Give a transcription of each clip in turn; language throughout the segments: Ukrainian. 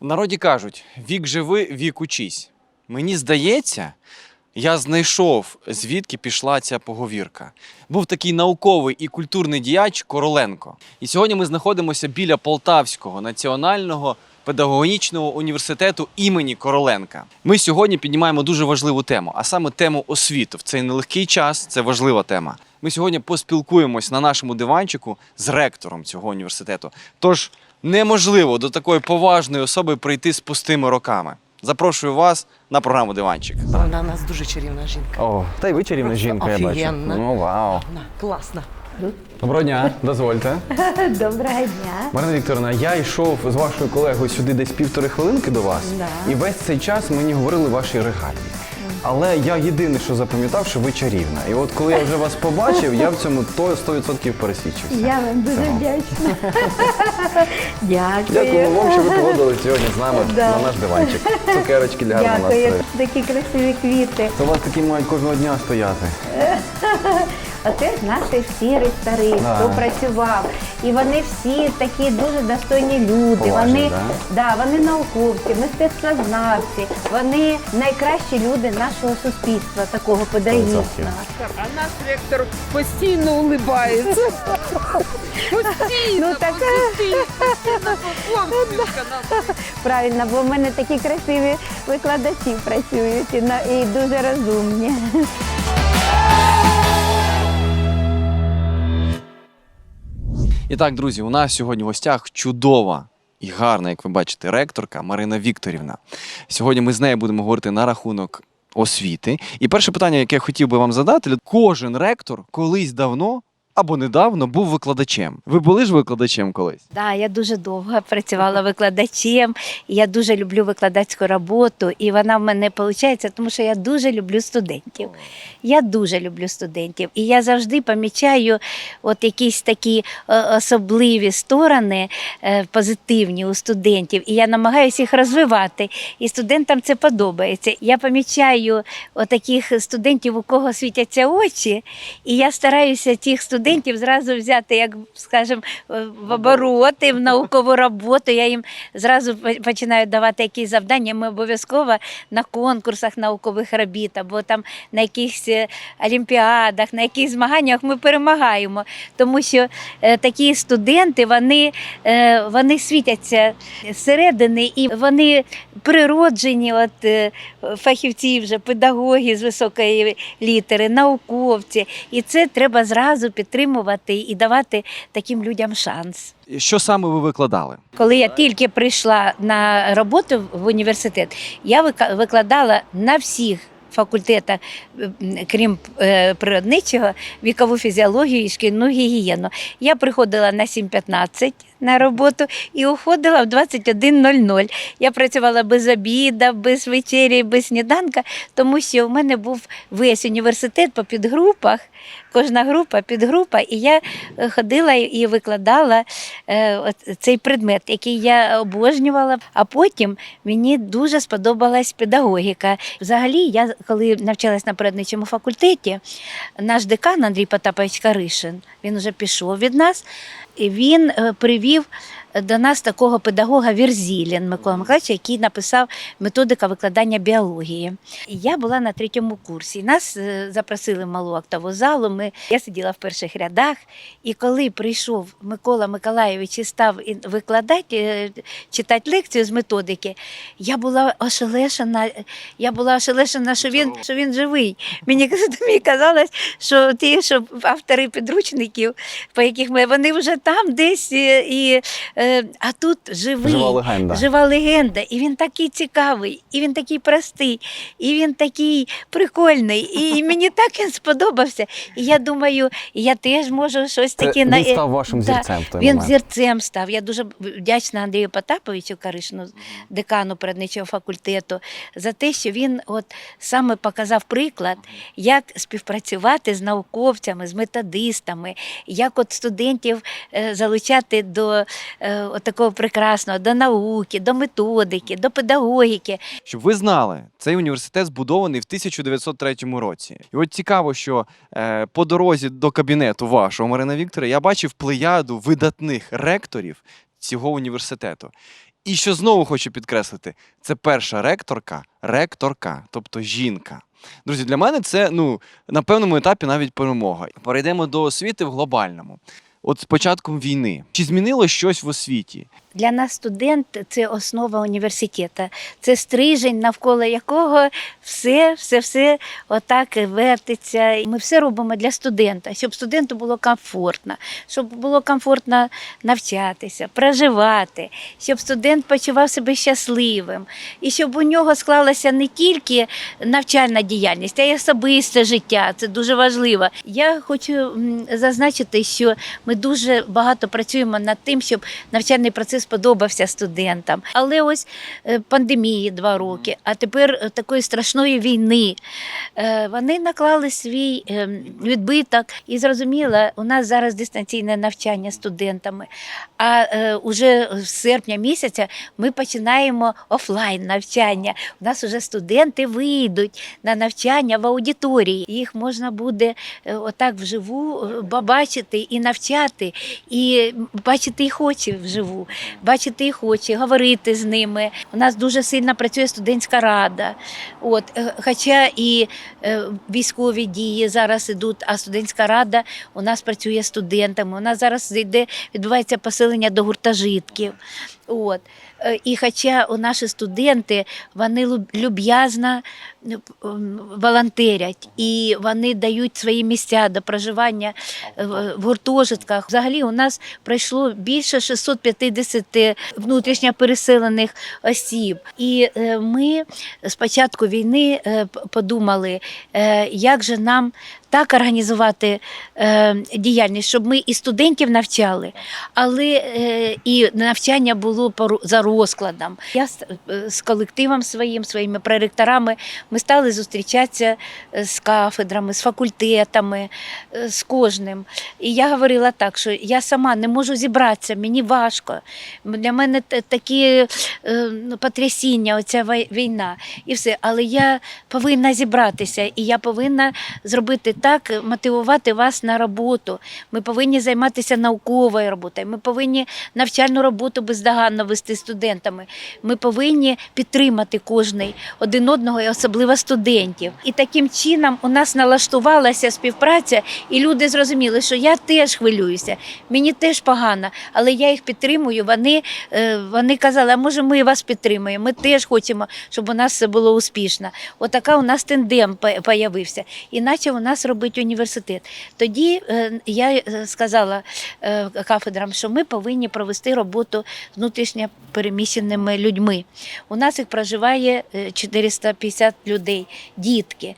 В народі кажуть: вік живи, вік учись. Мені здається, я знайшов, звідки пішла ця поговірка. Був такий науковий і культурний діяч Короленко. І сьогодні ми знаходимося біля Полтавського національного педагогічного університету імені Короленка. Ми сьогодні піднімаємо дуже важливу тему, а саме тему освіти. В цей нелегкий час це важлива тема. Ми сьогодні поспілкуємось на нашому диванчику з ректором цього університету. Тож неможливо до такої поважної особи прийти з пустими роками. Запрошую вас на програму Диванчик. Вона у нас дуже чарівна жінка. О, та й ви чарівна жінка, я бачу. офігенна. Ну, вау. Вона класна. Доброго дня, дозвольте. Доброго дня. Марина Вікторовна, я йшов з вашою колегою сюди десь півтори хвилинки до вас, Да. і весь цей час мені говорили ваші регалії. Але я єдине, що запам'ятав, що ви чарівна. І от коли я вже вас побачив, я в цьому то 100% пересічився. Я вам дуже вдячна. Дякую. Дякую вам, що ви погодились сьогодні з нами Да. на наш диванчик. Цукерочки для гарного Дякую. настрою. Такі красиві квіти. То у вас такі мають кожного дня стояти. Оце ж наші всі ректори, Да. хто працював. І вони всі такі дуже достойні люди. Поважні, вони, да? да, вони науковці, мистецтвознавці, вони найкращі люди нашого суспільства, такого педагогічного. А наш ректор постійно улибається. Постійно, Ну, постійно, постійно. Правильно, бо в мене такі красиві викладачі працюють і дуже розумні. І так, друзі, у нас сьогодні в гостях чудова і гарна, як ви бачите, ректорка Марина Вікторівна. Сьогодні ми з нею будемо говорити на рахунок освіти. І перше питання, яке я хотів би вам задати: кожен ректор колись давно або недавно був викладачем. Ви були ж викладачем колись? Да, я дуже довго працювала викладачем. Я дуже люблю викладацьку роботу, і вона в мене виходить, тому що я дуже люблю студентів. Я дуже люблю студентів. І я завжди помічаю от якісь такі е, особливі сторони е, позитивні у студентів. І я намагаюся їх розвивати. І студентам це подобається. Я помічаю от таких студентів, у кого світяться очі, і я стараюся тих студентів зразу взяти, як скажімо, е, в обороти, в наукову роботу. Я їм зразу починаю давати якісь завдання. Ми обов'язково на конкурсах наукових робіт або там на якихось е, олімпіадах, на якихось змаганнях ми перемагаємо. Тому що е, такі студенти вони, вони світяться зсередини і вони природжені, от фахівці, вже педагоги з високої літери, науковці. І це треба зразу підтримувати і давати таким людям шанс. Що саме ви викладали? Коли я тільки прийшла на роботу в університет, я викладала на всіх факультетах, крім е, природничого, вікову фізіологію і шкільну гігієну. Я приходила на 7.15 на роботу і уходила в 21.00. Я працювала без обіда, без вечері, без сніданка, тому що в мене був весь університет по підгрупах, кожна група, підгрупа, і я е, ходила і викладала е, цей предмет, який я обожнювала. А потім мені дуже сподобалась педагогіка. Взагалі, я коли навчалась на природничому факультеті, наш декан Андрій Потапович Каришин, він вже пішов від нас, він е, привів до нас такого педагога Вірзілін Микола Миколаївича, який написав методика викладання біології. І Я була на третьому курсі. Нас е, запросили в малу актову залу. Ми, я сиділа в перших рядах, і коли прийшов Микола Миколаєвич і став викладати, е, читати лекцію з методики, я була ошелешена. Я була ошелешена, що він, що він живий. Мені, мені казалось, що ті, що автори підручників, по яких ми вони вже там десь е, і. Е, А тут живий. Жива легенда. Жива легенда. І він такий цікавий, і він такий простий, і він такий прикольний. І, і мені так він сподобався. І я думаю, я теж можу щось Це таке він став вашим зірцем в той Він момент. зірцем став. Я дуже вдячна Андрію Потаповичу Каришину, декану природничого факультету, за те, що він от саме показав приклад, як співпрацювати з науковцями, з методистами, як от студентів е, залучати до е, от такого прекрасного, до науки, до методики, до педагогіки. Щоб ви знали, цей університет збудований в 1903 році. І от цікаво, що е, по дорозі до кабінету вашого Марина Віктора я бачив плеяду видатних ректорів цього університету. І що знову хочу підкреслити, це перша ректорка, ректорка, тобто жінка. Друзі, для мене це ну на певному етапі навіть перемога. Перейдемо до освіти в глобальному. От з початком війни чи змінило щось в освіті? Для нас студент це основа університету. Це стрижень, навколо якого все, все, все отак вертиться. І Ми все робимо для студента, щоб студенту було комфортно, щоб було комфортно навчатися, проживати, щоб студент почував себе щасливим, і щоб у нього склалася не тільки навчальна діяльність, а й особисте життя. Це дуже важливо. Я хочу зазначити, що ми дуже багато працюємо над тим, щоб навчальний процес подобався студентам. Але ось е, пандемії два роки, а тепер е, такої страшної війни. е, Вони наклали свій відбиток і зрозуміло, у нас зараз дистанційне навчання студентами. А е, уже з серпня місяця ми починаємо офлайн навчання. У нас вже студенти вийдуть на навчання в аудиторії. Їх можна буде отак вживу побачити і навчати, і бачити їх очі вживу, бачити їх очі, говорити з ними. У нас дуже сильно працює студентська рада. От, е, хоча і е, військові дії зараз ідуть, а студентська рада у нас працює студентами. У нас зараз йде, відбувається поселення до гуртожитків. От. Е, І хоча у наші студенти вони люб- люб'язно е, волонтерять і вони дають свої місця до проживання е, в гуртожитках. Взагалі у нас пройшло більше 650 внутрішньо переселених осіб. І ми з початку війни подумали, як же нам так організувати е, діяльність, щоб ми і студентів навчали, але е, і навчання було за розкладом. Я з, е, з колективом своїм, своїми проректорами, ми стали зустрічатися е, з кафедрами, з факультетами, е, з кожним. І я говорила так, що я сама не можу зібратися, мені важко. Для мене такі е, ну, потрясіння, оця війна і все. Але я повинна зібратися, і я повинна зробити так, мотивувати вас на роботу. Ми повинні займатися науковою роботою. Ми повинні навчальну роботу бездоганно вести студентами. Ми повинні підтримати кожний один одного, і особливо студентів. І таким чином у нас налаштувалася співпраця, і люди зрозуміли, що я теж хвилююся, мені теж погано, але я їх підтримую. Вони, е, вони казали, а може ми вас підтримуємо. Ми теж хочемо, щоб у нас все було успішно. Отака у нас тендем по- появився. Іначе у нас робить університет. Тоді е, я е, сказала е, кафедрам, що ми повинні провести роботу з внутрішньо переміщеними людьми. У нас їх проживає е, 450 людей, дітки.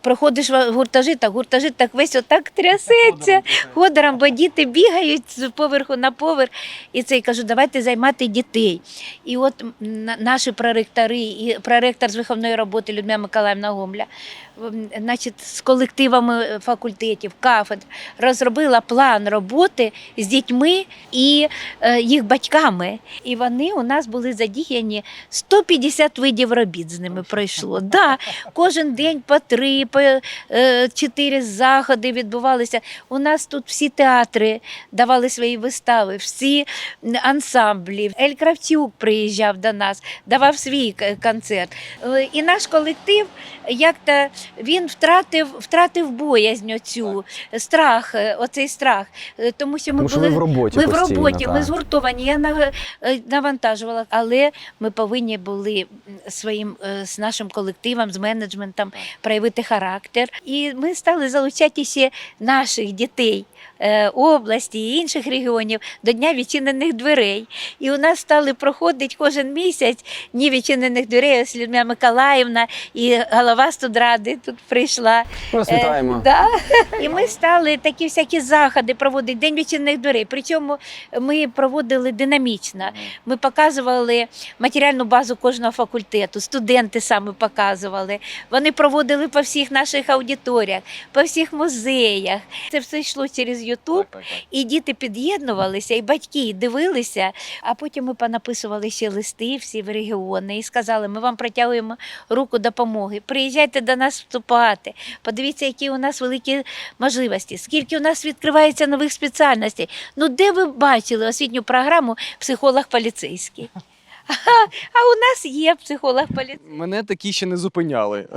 Проходиш в гуртожиток, гуртожиток весь отак трясеться ходором, бо діти бігають з поверху на поверх. І це я кажу, давайте займати дітей. І от наші проректори і проректор з виховної роботи Людмила Миколаївна Гомля, значить, з колективами факультетів, кафедр, розробила план роботи з дітьми і е, їх батьками. І вони у нас були задіяні 150 видів робіт з ними пройшло. Да, кожен день по три, по е, чотири заходи відбувалися. У нас тут всі театри давали свої вистави, всі ансамблі. Ель Кравчук приїжджав до нас, давав свій концерт. Е, І наш колектив, як-то він втратив, втратив боязнь оцю, страх, е, оцей страх. Е, Тому що ми Тому що були ви в роботі ми в роботі, ми згуртовані. Я е, навантажувала, але ми повинні були своїм з нашим колективом, з менеджментом проявити характер. І ми стали залучатися наших дітей. Е, Області і інших регіонів до Дня відчинених дверей. І у нас стали проходити кожен місяць дні відчинених дверей. Ось Людмила Миколаївна і голова студради тут прийшла. Вас Е, вітаємо. Да. І ми стали такі всякі заходи проводити, День відчинених дверей. Причому ми проводили динамічно. Ми показували матеріальну базу кожного факультету, студенти саме показували. Вони проводили по всіх наших аудиторіях, по всіх музеях. Це все йшло через Ютуб. І діти під'єднувалися, і батьки і дивилися. А потім ми понаписували ще листи всі в регіони і сказали: ми вам протягуємо руку допомоги. Приїжджайте до нас вступати. Подивіться, які у нас великі можливості, скільки у нас відкривається нових спеціальностей. Ну де ви бачили освітню програму психолог поліцейський? А у нас є психолог поліцейський. Мене такі ще не зупиняли.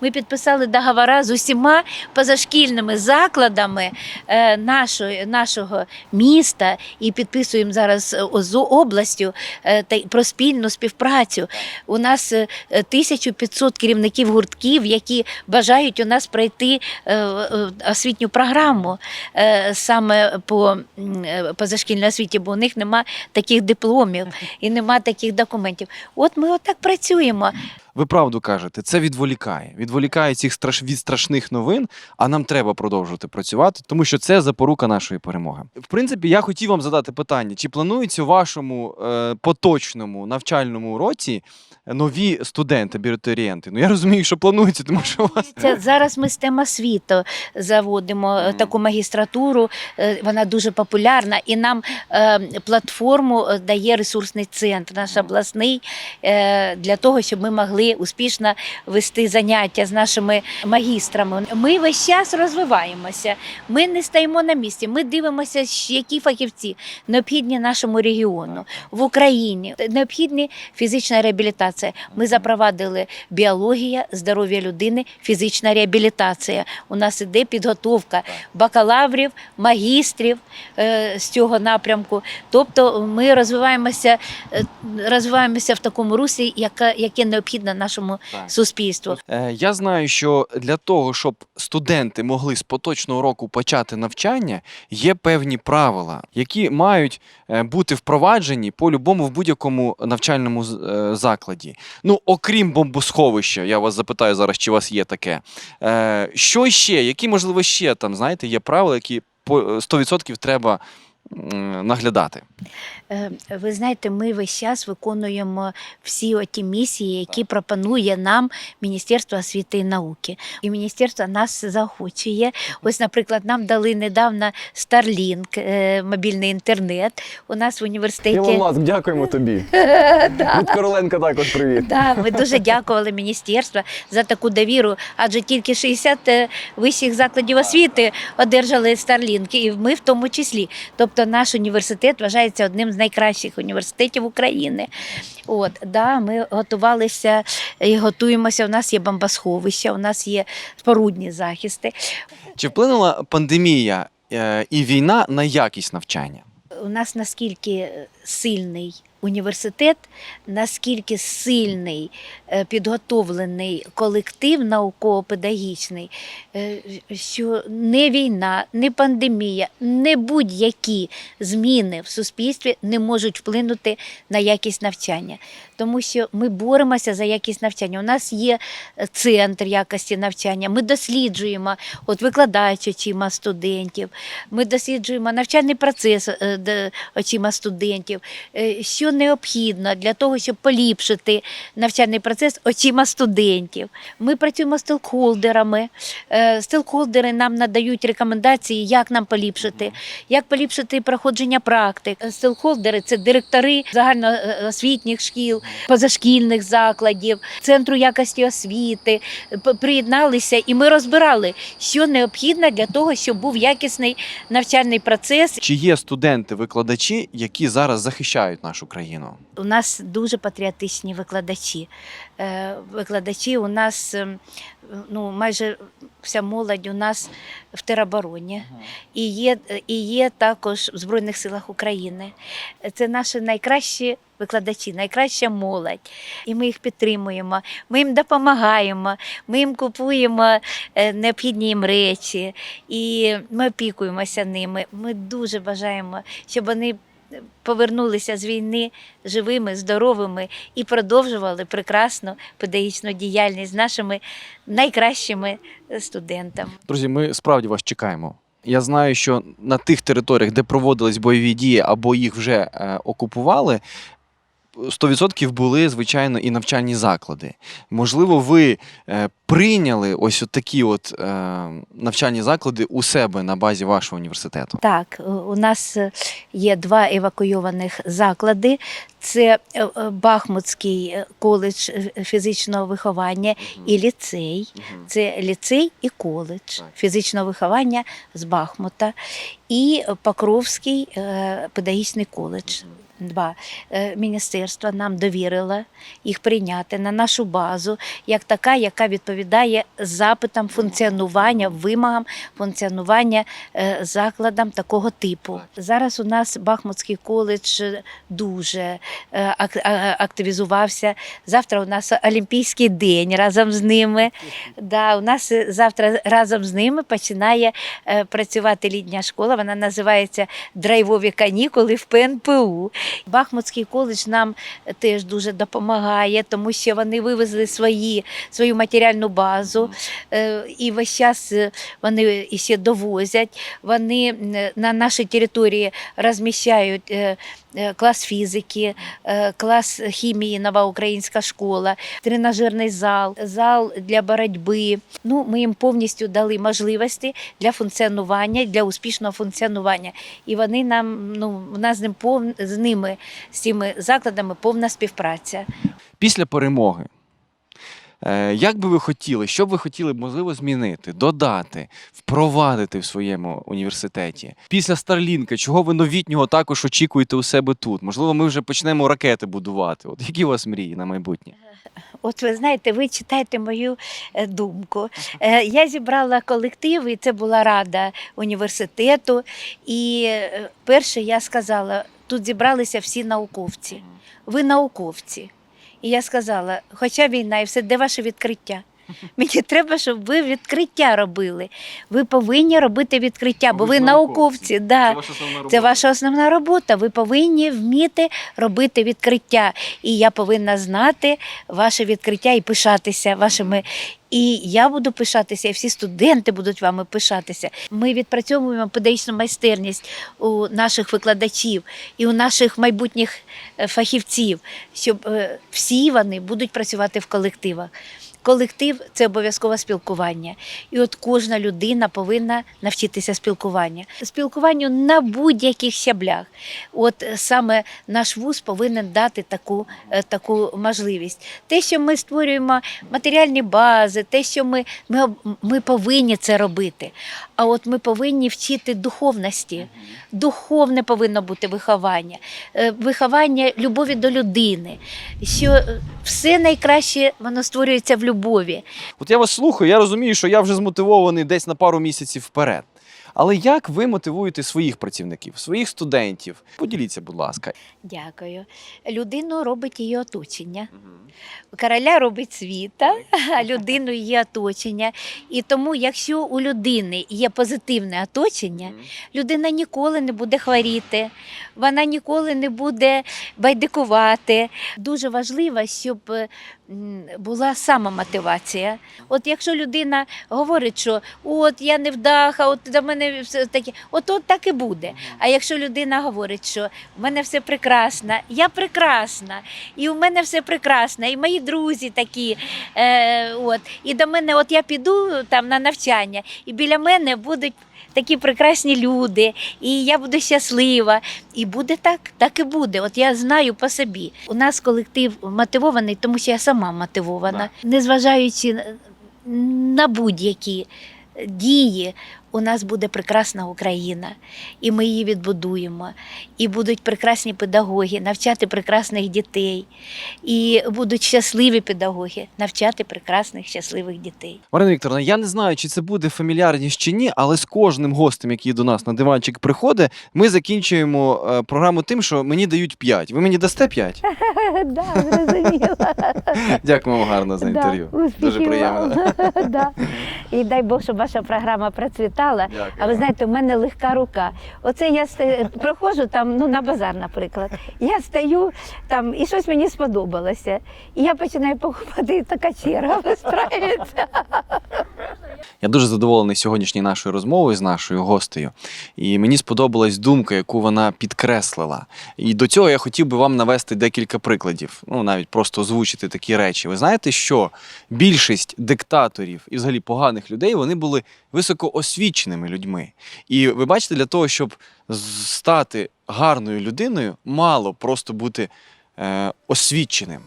Ми підписали договори з усіма позашкільними закладами е, нашої, нашого міста і підписуємо зараз е, з областю е, та й про спільну співпрацю. У нас е, 1500 керівників гуртків, які бажають у нас пройти е, е, освітню програму е, саме по м, е, позашкільній освіті, бо у них нема таких дипломів і нема таких документів. От ми отак працюємо. Ви правду кажете, це відволікає. Відволікає цих страш... від страшних новин, а нам треба продовжувати працювати, тому що це запорука нашої перемоги. В принципі, я хотів вам задати питання: чи планується у вашому е, поточному навчальному році нові студенти, абітурієнти? Ну я розумію, що планується, тому що у вас Це зараз ми з тема світу заводимо е, таку магістратуру. е, Вона дуже популярна, і нам е, платформу е, дає ресурсний центр, наш обласний, е, для того, щоб ми могли успішно вести заняття з нашими магістрами. Ми весь час розвиваємося. Ми не стоїмо на місці. Ми дивимося, щ- які фахівці необхідні нашому регіону в Україні. Необхідні фізична реабілітація. Ми запровадили біологія, здоров'я людини, фізична реабілітація. У нас іде підготовка бакалаврів, магістрів е, з цього напрямку. Тобто ми розвиваємося, е, розвиваємося в такому русі, яка, яке необхідно нашому Так. суспільству. Е, Я знаю, що для того, щоб студенти могли з поточного року почати навчання, є певні правила, які мають бути впроваджені по-любому в будь-якому навчальному з- е. Ну, окрім бомбосховища, я вас запитаю зараз, чи у вас є таке. Е, Що ще? Які, можливо, ще там, знаєте, є правила, які 100% треба м, наглядати? Е, Ви знаєте, ми весь час виконуємо всі оті місії, які пропонує нам Міністерство освіти і науки. І міністерство нас заохочує. Ось, наприклад, нам дали недавно Starlink, е, мобільний інтернет. У нас в університеті. Ілон Маск, дякуємо тобі. Від Короленка також привіт. Да, ми дуже дякували міністерству за таку довіру, адже тільки 60 е, вищих закладів освіти одержали Starlink, і ми в тому числі. Тобто наш університет вважається одним з найкращих університетів України. От, да, ми готувалися і готуємося. У нас є бомбосховища, у нас є спорудні захисти. Чи вплинула пандемія е, і війна на якість навчання? у нас наскільки сильний університет, наскільки сильний е, підготовлений колектив науково-педагогічний, е, що не війна, не пандемія, не будь-які зміни в суспільстві не можуть вплинути на якість навчання. Тому що ми боремося за якість навчання. У нас є центр якості навчання. Ми досліджуємо, от викладач очима студентів, ми досліджуємо навчальний процес е, очима студентів, е, що необхідно для того, щоб поліпшити навчальний процес очима студентів. Ми працюємо з стелкхолдерами. Е, Стелкхолдери нам надають рекомендації, як нам поліпшити, як поліпшити проходження практик. Стелкхолдери це директори загальноосвітніх шкіл, позашкільних закладів, центру якості освіти. Приєдналися і ми розбирали, що необхідно для того, щоб був якісний навчальний процес. Чи є студенти-викладачі, які зараз захищають нашу країну? У нас дуже патріотичні викладачі. Е, Викладачі у нас ем, ну, майже вся молодь у нас в теробороні. І є, і є також в Збройних силах України. Це наші найкращі викладачі, найкраща молодь. І ми їх підтримуємо, ми їм допомагаємо, ми їм купуємо е, необхідні їм речі, і ми опікуємося ними. Ми дуже бажаємо, щоб вони повернулися з війни живими, здоровими і продовжували прекрасну педагогічну діяльність з нашими найкращими студентами. Друзі, ми справді вас чекаємо. Я знаю, що на тих територіях, де проводились бойові дії або їх вже е, окупували, 100% були, звичайно, і навчальні заклади. Можливо, ви е, прийняли ось от такі от е, навчальні заклади у себе на базі вашого університету. Так, у- у нас е, є два евакуйованих заклади. Це е, е, Бахмутський е, коледж е, фізичного виховання і ліцей. Це ліцей і коледж Так. фізичного виховання з Бахмута, і Покровський е, педагогічний коледж. Два Е, міністерство нам довірило їх прийняти на нашу базу як така, яка відповідає запитам функціонування, вимогам функціонування е, закладам такого типу. Зараз у нас Бахмутський коледж дуже е, активізувався. Завтра у нас Олімпійський день разом з ними. Да, у нас завтра разом з ними починає працювати літня школа. Вона називається Драйвові канікули в ПНПУ. Бахмутський коледж нам теж дуже допомагає, тому що вони вивезли свої, свою матеріальну базу. е, І весь час вони вони ще довозять. Вони на нашій території розміщають е, е, клас фізики, е, клас хімії, нова українська школа, тренажерний зал, зал для боротьби. Ну, ми їм повністю дали можливості для функціонування, для успішного функціонування. І вони нам, ну, у нас з ним пов... з ними, з цими закладами повна співпраця. Після перемоги. Е, Як би ви хотіли, що б ви хотіли б можливо змінити, додати, впровадити в своєму університеті? Після Старлінка, чого ви новітнього також очікуєте у себе тут? Можливо, ми вже почнемо ракети будувати. От які у вас мрії на майбутнє? От ви знаєте, ви читаєте мою е, думку. Е, Я зібрала колектив, і це була рада університету. І перше я сказала: тут зібралися всі науковці. Ви науковці. І я сказала: хоча війна і все, де ваше відкриття? Мені треба, щоб ви відкриття робили. Ви повинні робити відкриття, бо ви науковці. Да. ваша основна Це ваша основна робота. Ви повинні вміти робити відкриття. І я повинна знати ваше відкриття і пишатися вашими. І я буду пишатися, і всі студенти будуть вами пишатися. Ми відпрацьовуємо педагогічну майстерність у наших викладачів і у наших майбутніх е, фахівців, щоб е, всі вони будуть працювати в колективах. Колектив це обов'язкове спілкування. І от кожна людина повинна навчитися спілкування. Спілкуванню на будь-яких щаблях. От саме наш вуз повинен дати таку, е, таку можливість. Те, що ми створюємо матеріальні бази, те, що ми, ми, ми повинні це робити. А от ми повинні вчити духовності. Духовне повинно бути виховання, Е, виховання любові до людини. Що все найкраще воно створюється в любові. От я вас слухаю, я розумію, що я вже змотивований десь на пару місяців вперед. Але як ви мотивуєте своїх працівників, своїх студентів? Поділіться, будь ласка. Дякую. Людину робить її оточення. Короля робить світа, а людину її оточення. І тому, якщо у людини є позитивне оточення, людина ніколи не буде хворіти, вона ніколи не буде байдикувати. Дуже важливо, щоб була самомотивація. От якщо людина говорить, що от я не вдаха, от до мене все таке, от, от так і буде. А якщо людина говорить, що в мене все прекрасно, я прекрасна, і у мене все прекрасно, і мої друзі такі. Е, от, і до мене, от я піду там на навчання, і біля мене будуть. Такі прекрасні люди, і я буду щаслива. І буде так, так і буде. От я знаю по собі. У нас колектив мотивований, тому що я сама мотивована. Незважаючи на- на будь-які дії, у нас буде прекрасна Україна, і ми її відбудуємо. І будуть прекрасні педагоги навчати прекрасних дітей. І будуть щасливі педагоги навчати прекрасних щасливих дітей. Марина Вікторовна, я не знаю, чи це буде фамільярність чи ні, але з кожним гостем, який до нас на диванчик приходить, ми закінчуємо е, програму тим, що мені дають 5. Ви мені дасте 5? Да, зрозуміла. Дякую вам гарно за інтерв'ю. Дуже приємно. І дай Бог, щоб ваша програма процвітала. Дякую. А ви знаєте, у мене легка рука. Оце я ста- проходжу там, ну на базар, наприклад. Я стою там і щось мені сподобалося. І я починаю покупати, і така черга вистраюється. Я дуже задоволений сьогоднішньою нашою розмовою з нашою гостею. І мені сподобалась думка, яку вона підкреслила. І до цього я хотів би вам навести декілька прикладів, ну навіть просто озвучити такі речі. Ви знаєте, що більшість диктаторів і взагалі поганих людей вони були високоосвіченими людьми. І ви бачите, для того, щоб стати гарною людиною, мало просто бути е, освіченим.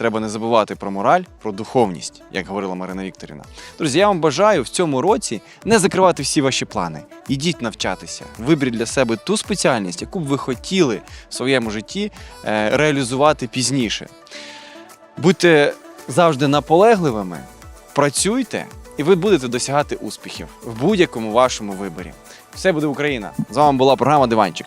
Треба не забувати про мораль, про духовність, як говорила Марина Вікторівна. Друзі, я вам бажаю в цьому році не закривати всі ваші плани. Ідіть навчатися, виберіть для себе ту спеціальність, яку б ви хотіли в своєму житті е, реалізувати пізніше. Будьте завжди наполегливими, працюйте, і ви будете досягати успіхів в будь-якому вашому виборі. Все буде Україна! З вами була програма Диванчик.